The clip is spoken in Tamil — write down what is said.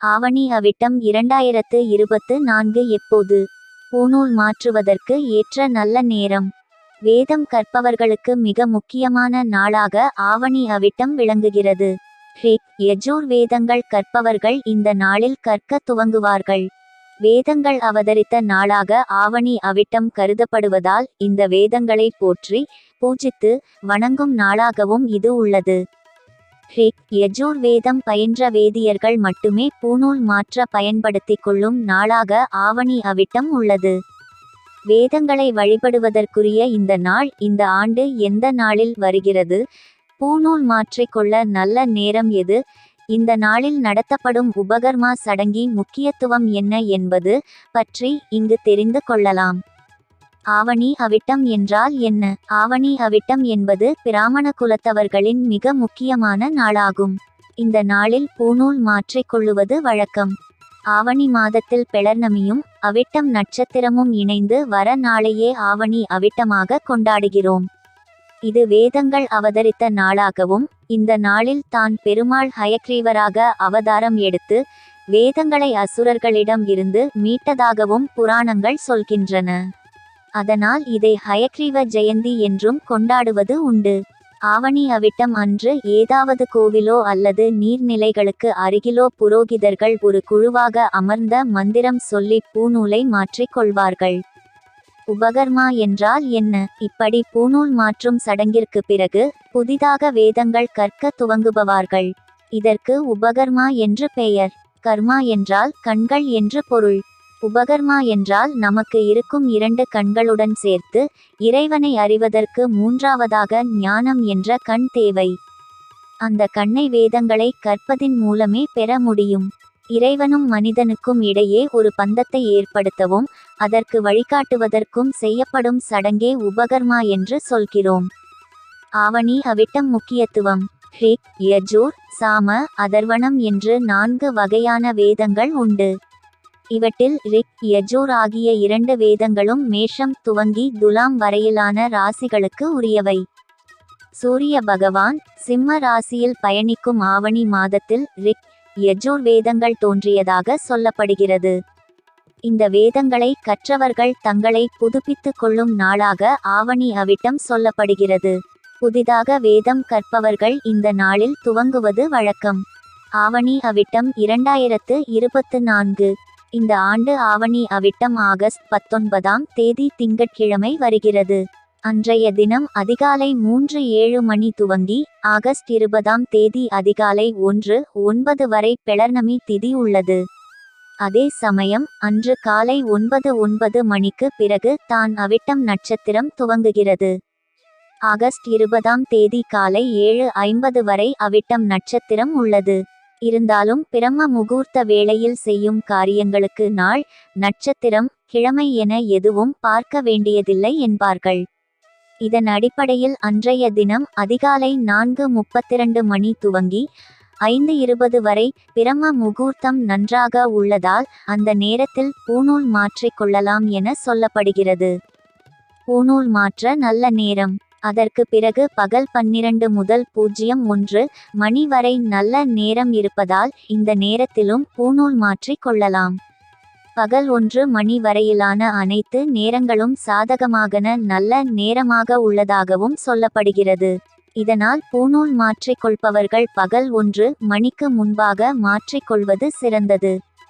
ஆவணி அவிட்டம் இரண்டாயிரத்து இருபத்து நான்கு எப்போது? பூநூல் மாற்றுவதற்கு ஏற்ற நல்ல நேரம். வேதம் கற்பவர்களுக்கு மிக முக்கியமான நாளாக ஆவணி அவிட்டம் விளங்குகிறது. ரிக் யஜூர் வேதங்கள் கற்பவர்கள் இந்த நாளில் கற்க துவங்குவார்கள். வேதங்கள் அவதரித்த நாளாக ஆவணி அவிட்டம் கருதப்படுவதால் இந்த வேதங்களை போற்றி பூஜித்து வணங்கும் நாளாகவும் இது உள்ளது. ஹே யஜூர் வேதம் பயின்ற வேதியர்கள் மட்டுமே பூநூல் மாற்ற பயன்படுத்திக் கொள்ளும் நாளாக ஆவணி அவிட்டம் உள்ளது. வேதங்களை வழிபடுவதற்குரிய இந்த நாள் இந்த ஆண்டு எந்த நாளில் வருகிறது? பூநூல் மாற்றிக்கொள்ள நல்ல நேரம் எது? இந்த நாளில் நடத்தப்படும் உபகர்மா சடங்கின் முக்கியத்துவம் என்ன என்பது பற்றி இங்கு தெரிந்து கொள்ளலாம். ஆவணி அவிட்டம் என்றால் என்ன? ஆவணி அவிட்டம் என்பது பிராமண குலத்தவர்களின் மிக முக்கியமான நாளாகும். இந்த நாளில் பூநூல் மாற்றிக்கொள்ளுவது வழக்கம். ஆவணி மாதத்தில் பிளர்ணமியும் அவிட்டம் நட்சத்திரமும் இணைந்து வர நாளையே ஆவணி அவிட்டமாக கொண்டாடுகிறோம். இது வேதங்கள் அவதரித்த நாளாகவும் இந்த நாளில் தான் பெருமாள் ஹயக்ரீவராக அவதாரம் எடுத்து வேதங்களை அசுரர்களிடம் இருந்து மீட்டதாகவும் புராணங்கள் சொல்கின்றன. அதனால் இதை ஹயக்ரீவ ஜெயந்தி என்றும் கொண்டாடுவது உண்டு. ஆவணி அவிட்டம் அன்று ஏதாவது கோவிலோ அல்லது நீர்நிலைகளுக்கு அருகிலோ புரோகிதர்கள் ஒரு குழுவாக அமர்ந்த மந்திரம் சொல்லி பூநூலை மாற்றிக் கொள்வார்கள். உபகர்மா என்றால் என்ன? இப்படி பூநூல் மாற்றும் சடங்கிற்கு பிறகு புதிதாக வேதங்கள் கற்க துவங்குபவார்கள். இதற்கு உபகர்மா என்று பெயர். கர்மா என்றால் கண்கள் என்று பொருள். உபகர்மா என்றால் நமக்கு இருக்கும் இரண்டு கண்களுடன் சேர்த்து இறைவனை அறிவதற்கு மூன்றாவதாக ஞானம் என்ற கண் தேவை. அந்த கண்ணை வேதங்களை கற்பதின் மூலமே பெற முடியும். இறைவனும் மனிதனுக்கும் இடையே ஒரு பந்தத்தை ஏற்படுத்தவும் அதற்கு வழிகாட்டுவதற்கும் செய்யப்படும் சடங்கே உபகர்மா என்று சொல்கிறோம். ஆவணி அவிட்டம் முக்கியத்துவம். ஹிக் யஜூர் சாம அதர்வணம் என்று நான்கு வகையான வேதங்கள் உண்டு. இவற்றில் ரிக் யஜூர் ஆகிய இரண்டு வேதங்களும் மேஷம் துவங்கி துலாம் வரையிலான ராசிகளுக்கு உரியவை. சூரிய பகவான் சிம்ம ராசியில் பயணிக்கும் ஆவணி மாதத்தில் ரிக் யஜூர் வேதங்கள் தோன்றியதாக சொல்லப்படுகிறது. இந்த வேதங்களை கற்றவர்கள் தங்களை புதுப்பித்துக் கொள்ளும் நாளாக ஆவணி அவிட்டம் சொல்லப்படுகிறது. புதிதாக வேதம் கற்பவர்கள் இந்த நாளில் துவங்குவது வழக்கம். ஆவணி அவிட்டம் இரண்டாயிரத்து இருபத்து நான்கு. இந்த ஆண்டு ஆவணி அவிட்டம் ஆகஸ்ட் பத்தொன்பதாம் தேதி திங்கட்கிழமை வருகிறது. அன்றைய தினம் அதிகாலை மூன்று ஏழு மணி துவங்கி ஆகஸ்ட் இருபதாம் தேதி அதிகாலை ஒன்று ஒன்பது வரை பிளர்ணமி திதி உள்ளது. அதே சமயம் அன்று காலை ஒன்பது ஒன்பது மணிக்கு பிறகு தான் அவிட்டம் நட்சத்திரம் துவங்குகிறது. ஆகஸ்ட் இருபதாம் தேதி காலை ஏழு ஐம்பது வரை அவிட்டம் நட்சத்திரம் உள்ளது. இருந்தாலும் பிரம்ம முகூர்த்த வேளையில் செய்யும் காரியங்களுக்கு நாள் நட்சத்திரம் கிழமை என எதுவும் பார்க்க வேண்டியதில்லை என்பார்கள். இதன் அடிப்படையில் அன்றைய தினம் அதிகாலை நான்கு முப்பத்திரண்டு மணி துவங்கி ஐந்து இருபது வரை பிரம்ம முகூர்த்தம் நன்றாக உள்ளதால் அந்த நேரத்தில் பூநூல் மாற்றிக் கொள்ளலாம் என சொல்லப்படுகிறது. பூநூல் மாற்ற நல்ல நேரம். அதற்கு பிறகு பகல் பன்னிரண்டு முதல் பூஜ்ஜியம் ஒன்று மணி வரை நல்ல நேரம் இருப்பதால் இந்த நேரத்திலும் பூநூல் மாற்றிக் கொள்ளலாம். பகல் ஒன்று மணி வரையிலான அனைத்து நேரங்களும் சாதகமாகன நல்ல நேரமாக உள்ளதாகவும் சொல்லப்படுகிறது. இதனால் பூநூல் மாற்றிக் கொள்பவர்கள் பகல் ஒன்று மணிக்கு முன்பாக மாற்றிக் கொள்வது சிறந்தது.